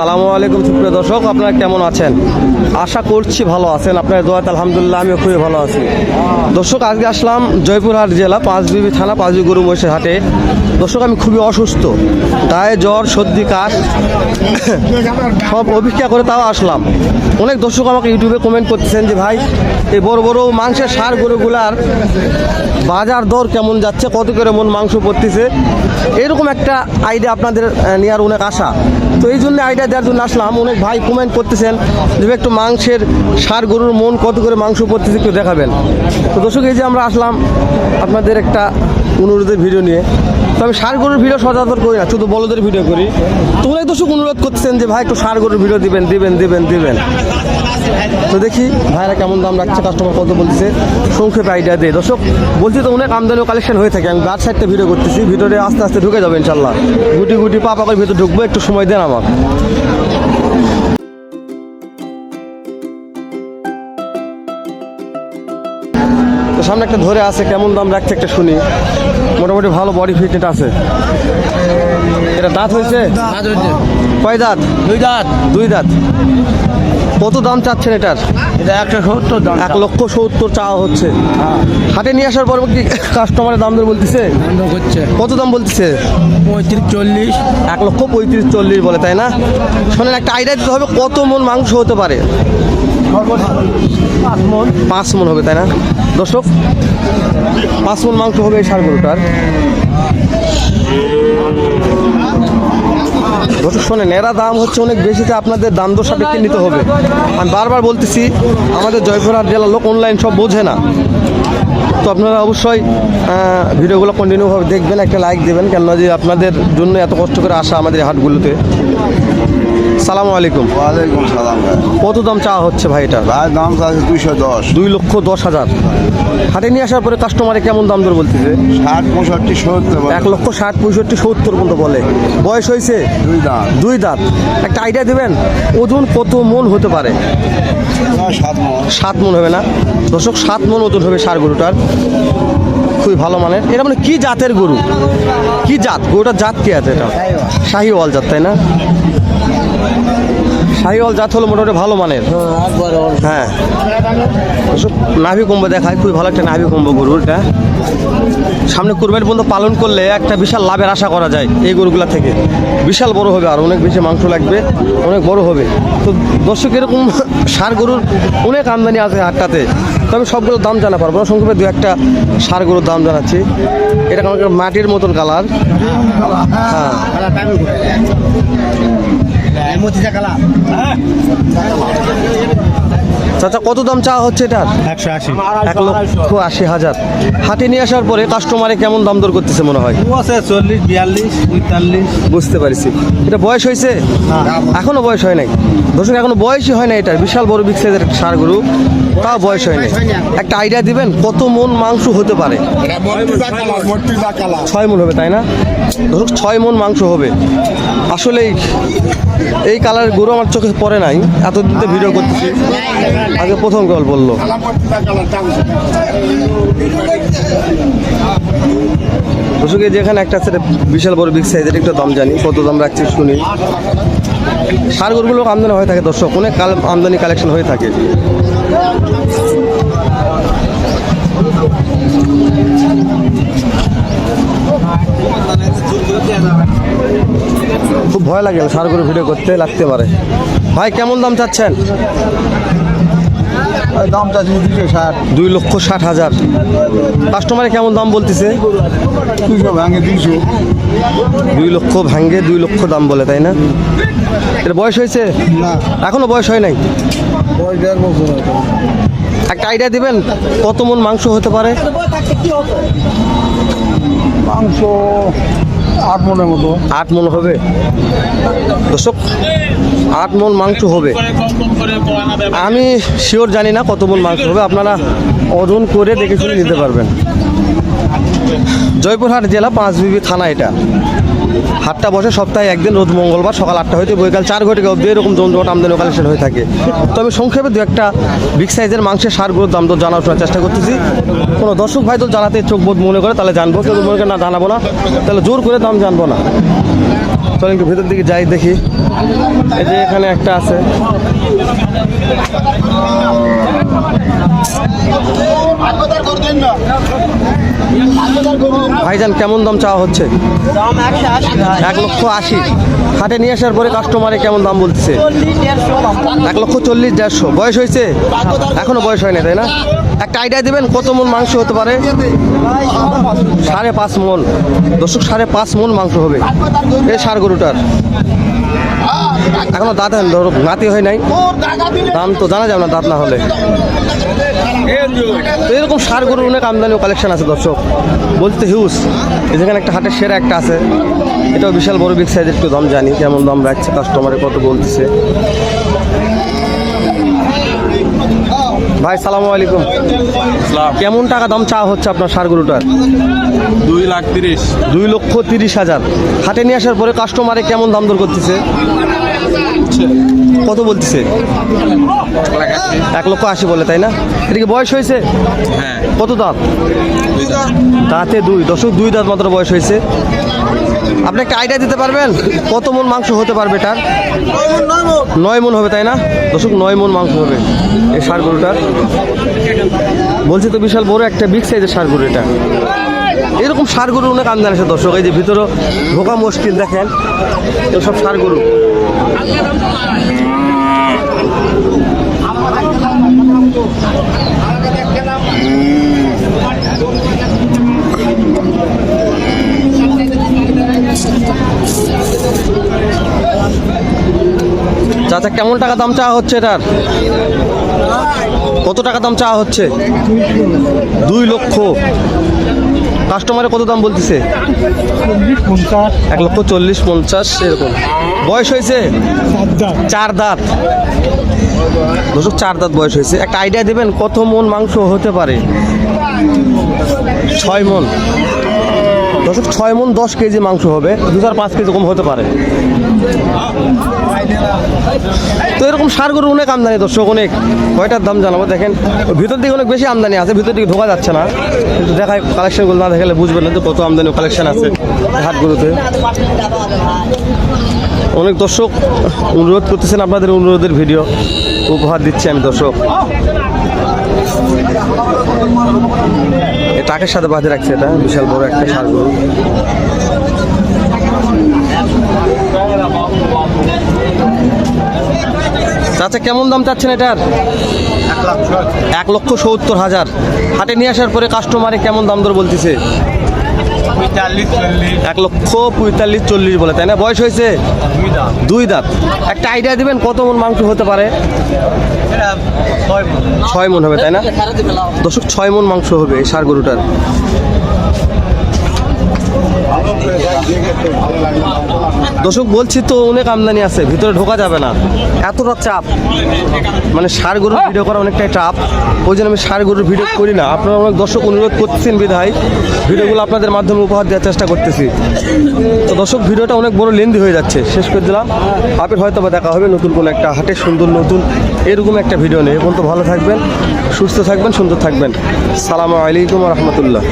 সালামু আলাইকুম সুপ্রিয় দর্শক, আপনারা কেমন আছেন? আশা করছি ভালো আছেন। আপনার দোয়াত আলহামদুলিল্লাহ, আমিও খুবই ভালো আছি। দর্শক, আজকে আসলাম জয়পুরহাট জেলা, পাঁচবিবি থানা পাঁচবি গরু মহিষের হাটে। দর্শক, আমি খুবই অসুস্থ। গায়ে জ্বর, সর্দি, কাশ, সব অপেক্ষা করে তাও আসলাম। অনেক দর্শক আমাকে ইউটিউবে কমেন্ট করতেছেন যে, ভাই, এই বড় বড় মাংসের সার গরুগুলার বাজার দর কেমন যাচ্ছে? কত করে মন মাংস পড়তেছে? এরকম একটা আইডিয়া আপনাদের নেওয়ার অনেক আশা। তো এই জন্য আইডিয়া দেওয়ার জন্য আসলাম। অনেক ভাই কমেন্ট করতেছেন যে একটু মাংসের সার গরুর মন কত করে মাংস পড়তেছে একটু দেখাবেন। তো দর্শক, এই যে আমরা আসলাম আপনাদের একটা অনুরোধের ভিডিও নিয়ে। তো আমি সার গরুর ভিডিও সচরাচর করি না, শুধু বলদের ভিডিও করি। তো অনেক দর্শক অনুরোধ করতেছেন যে ভাই একটু সার গরুর ভিডিও দিবেন দিবেন দিবেন দিবেন। তো দেখি ভাইরা কেমন দাম রাখছে কাস্টমার কত বলছে সংক্ষেপে আইডিয়া দিয়ে। দর্শক বলছি তো অনেক আমদানি কালেকশন হয়ে থাকে। আমি গাছ সাইডটা ভিডিও করতেছি। ভিতরে আস্তে আস্তে ঢুকে যাবে ইনশাল্লাহ গুটি গুটি পা পা করে ভিতরে ঢুকবো। একটু সময় দেন আমার তো সামনে একটা ধরে আছে কেমন দাম রাখছে একটা শুনি। মোটামুটি ভালো বডি ফিটনেস আছে। এটা দাঁত হয়েছে। কয় দাঁত? দুই দাঁত। দুই দাঁত। কত দাম চাচ্ছেন এটার? এটা একশো সত্তর দাম এক লক্ষ সত্তর চাওয়া হচ্ছে। হাটে নিয়ে আসার পর কি কাস্টমারের দাম দর বলতেছে? কত দাম বলতেছে? পঁয়ত্রিশ চল্লিশ। এক লক্ষ পঁয়ত্রিশ চল্লিশ বলে তাই না? শোনেন একটা আইডিয়া দিতে হবে কত মন মাংস হতে পারে? পাঁচ মন হবে, তাই না? দর্শক, পাঁচ মন মাংস হবে এই সার গরুটার। দর্শক, শোনেন, এরা দাম হচ্ছে অনেক বেশিতে আপনাদের দাম দর সাপেক্ষে নিতে হবে। আমি বারবার বলতেছি, আমাদের জয়পুরহাট জেলার লোক অনলাইন সব বোঝে না। তো আপনারা অবশ্যই ভিডিওগুলো কন্টিনিউভাবে দেখবেন, একটা লাইক দেবেন, কেননা যে আপনাদের জন্য এত কষ্ট করে আসা আমাদের হাটগুলোতে। সালামু আলাইকুম। ওয়ালাইকুম সালাম ভাই। কত দাম চাওয়া হচ্ছে ভাই এটা? ভাই দাম আছে দুইশো দশ। দুই লক্ষ দশ হাজার। হাটে নিয়ে আসার পরে কাস্টমারে কেমন দাম দর বলতেছে? ষাট পঁয়ষট্টি সত্তর এক লক্ষ ষাট পঁয়ষট্টি সত্তর পর্যন্ত বলে। বয়স হয়েছে? দুই দাম দুই দাঁত। একটা আইডিয়া দেবেন? ওজন কত মন হতে পারে? সাত মন। সাত মন হবে না। দর্শক সাত মন ওজন হবে সার গরুটার। খুবই ভালো মানের। এটা মানে কি জাতের গরু? কি জাত? গরুটার জাত কি আছে এটা? শাহিওয়াল জাত, তাই না? শাহিওয়াল জাত হলো মোটামুটি ভালো মানের। হ্যাঁ। নাভি কুম্ভ দেখায়, খুবই ভালো একটা নাভি কুম্ভ গরু এটা। সামনে কুরবানি পর্যন্ত পালন করলে একটা বিশাল লাভের আশা করা যায় এই গরুগুলা থেকে। বিশাল বড় হবে আর অনেক বেশি মাংস লাগবে, অনেক বড় হবে। তো দর্শক, এরকম সার গরুর অনেক আমদানি আছে হাটটাতে। তো আমি সবগুলোর দাম জানা পারব না। সংক্ষেপে দু একটা সারগুলোর দাম জানাচ্ছি। এটা মাটির মতন কালার। হ্যাঁ। চাচা কত দাম চা হচ্ছে এটার? একশো আশি। এক লক্ষ আশি হাজার। হাটে নিয়ে আসার পরে কাস্টমারে কেমন দাম দর করতেছে মনে হয়? আছে চল্লিশ বিয়াল্লিশ পঁয়তাল্লিশ। বুঝতে পারছি। এটা বয়স হয়েছে? এখনও বয়স হয় নাই? দর্শক এখনও বয়সই হয় না এটার। বিশাল বড় বিগ সাইজের সার গরু তাও বয়স হয় নাই। একটা আইডিয়া দিবেন কত মন মাংস হতে পারে? ছয় মন হবে তাই না? ধরুক ছয় মন মাংস হবে। আসলে এই কালারের গরু আমার চোখে পড়ে নাই, এতদিন তো ভিডিও করতেছি। আগে প্রথম কল বলল। এই যেখানে একটা এটা বিশাল বড় বিগ সাইজের একটু দাম জানি, কত দাম রাখছি শুনি। সার গরুগুলো আমদানি হয়ে থাকে, দর্শক, অনেক কাল- আমদানি কালেকশন হয়ে থাকে। খুব ভয় লাগে সার গরু ভিডিও করতে লাগতে পারে। ভাই কেমন দাম চাচ্ছেন? ষাট। দুই লক্ষ ষাট হাজার। কাস্টমারে কেমন দাম বলতেছে? ভাঙে দুই লক্ষ ভাঙ্গে দুই লক্ষ দাম বলে তাই না? এর বয়স হয়েছে? না। এখনও বয়স হয় নাই? ওই দেড় বছর একটা আইডিয়া দিবেন কত মন মাংস হতে পারে? মাংস আট মনের মতো। আট মন হবে? দর্শক, আট মন মাংস হবে। আমি শিওর জানি না কত মন মাংস হবে। আপনারা ওজন করে দেখে শুনে নিতে পারবেন। জয়পুরহাট জেলা পাঁচবিবি থানা এটা। হাটটা বসে সপ্তাহে একদিন রোজ মঙ্গলবার সকাল আটটা হইতে বৈকাল চার ঘটিকা অব্দি এরকম জমজমাট আমদানি কালেকশন হয়ে থাকে। তো আমি সংক্ষেপে দু একটা বিগ সাইজের মাংসের সারগুলোর দাম তো জানার চেষ্টা করতেছি। কোনো দর্শক ভাই তো জানাতে চোখ বোধ মনে করে, তাহলে জানব। কেউ মনে করে না জানাব না। তাহলে জোর করে দাম জানব না। চলেন একটু ভেতর দিকে যাই দেখি। এই যে এখানে একটা আছে। ভাইজান কেমন দাম চাওয়া হচ্ছে? এক লক্ষ আশি। হাটে নিয়ে আসার পরে কাস্টমারে কেমন দাম বলছে এক লক্ষ চল্লিশ দেড়শো। বয়স হয়েছে? এখনও বয়স হয়নি তাই না? একটা আইডিয়া দিবেন কত মন মাংস হতে পারে? সাড়ে পাঁচ মন। দর্শক সাড়ে পাঁচ মন মাংস হবে এই সার গরুটার। এখনও দাঁত নাতি হয় নাই। দাম তো জানা যাবে না দাঁত না হলে। তো এরকম সার গরুর অনেক আমদানি কালেকশন আছে দর্শক। বলতে হিউজ যেখানে একটা হাটের সেরা একটা আছে। এটাও বিশাল বড় বিগ সাইজের একটু দাম জানি কেমন দাম রাখছে কাস্টমারে কত বলতেছে। ভাই সালাম আলাইকুম। কেমন টাকা দাম চাওয়া হচ্ছে আপনার সার গরুটার? দুই লাখ তিরিশ। দুই লক্ষ তিরিশ হাজার। হাটে নিয়ে আসার পরে কাস্টমারে কেমন দাম দর করতেছে? কত বলতেছে? এক লক্ষ আশি বলে তাই না? এটা কি বয়স হয়েছে? হ্যাঁ। কত দাঁত? দাঁতে। দুই। দশক দুই দাঁত মাত্র বয়স হয়েছে। আপনি একটা আইডিয়া দিতে পারবেন? কত মন মাংস হতে পারবে এটার? নয় মন হবে তাই না? দশক নয় মন মাংস হবে এই সার গরুটার। বলছি তো বিশাল বড় একটা বিগ সাইজের সার গরু এটা। এরকম সার গরু অনেক আমদানি আছে দর্শক। এই যে ভিতরে ঢোকা মুশকিল দেখেন। সব সার গরু। চাচা কেমন টাকা দাম চাওয়া হচ্ছে এটার? কত টাকা দাম চাওয়া হচ্ছে? দুই লক্ষ। কাস্টমারে কত দাম বলতেছে? এক লক্ষ চল্লিশ পঞ্চাশ, এরকম। বয়স হয়েছে? চার দাঁত। দশক চার দাঁত বয়স হয়েছে। একটা আইডিয়া দেবেন কত মন মাংস হতে পারে? ছয় মন। দশক ছয় মন দশ কেজি মাংস হবে। দু চার পাঁচ কেজি কম হতে পারে। তো এরকম সার গরু অনেক আমদানি দর্শক, অনেক। কয়টার দাম জানাব দেখেন। ভিতর দিকে অনেক বেশি আমদানি আছে, ভিতর দিকে ঢোকা যাচ্ছে না। কিন্তু দেখায় কালেকশনগুলো না দেখালে বুঝবেন না যে কত আমদানি কালেকশন আছে হাট গরুতে। অনেক দর্শক অনুরোধ করতেছেন আপনাদের অনুরোধের ভিডিও উপহার দিচ্ছি আমি দর্শক। টাকের সাথে বাঁধে রাখছে এটা, বিশাল বড় একটা সার গরু। চাচা, কেমন দাম চাচ্ছেন এটার? এক লক্ষ সত্তর হাজার। হাটে নিয়ে আসার পরে কাস্টমারে কেমন দাম দর বলতেছে? এক লক্ষ পঁয়তাল্লিশ চল্লিশ বলে তাই না? বয়স হয়েছে? দুই দাঁত। একটা আইডিয়া দিবেন কত মন মাংস হতে পারে? ছয়। মন। হবে তাই না? দশক ছয় মন মাংস হবে এই সার গরুটার। দর্শক বলছি তো অনেক আমদানি আছে ভিতরে ঢোকা যাবে না। এতটা চাপ। মানে সার গরুর ভিডিও করা অনেকটাই চাপ। ওই জন্য আমি সার গরুর ভিডিও করি না। আপনারা অনেক দর্শক অনুরোধ করছেন বিধায়। ভিডিওগুলো আপনাদের মাধ্যমে উপহার দেওয়ার চেষ্টা করতেছি। তো দর্শক ভিডিওটা অনেক বড় লেন্দি হয়ে যাচ্ছে। শেষ করে দিলাম। আপনার হয়তো বা দেখা হবে নতুন কোনো একটা হাটে সুন্দর নতুন এরকম একটা ভিডিও নেই এখন তো ভালো থাকবেন সুস্থ থাকবেন সুন্দর থাকবেন। সালামু আলাইকুম রহমতুল্লাহ।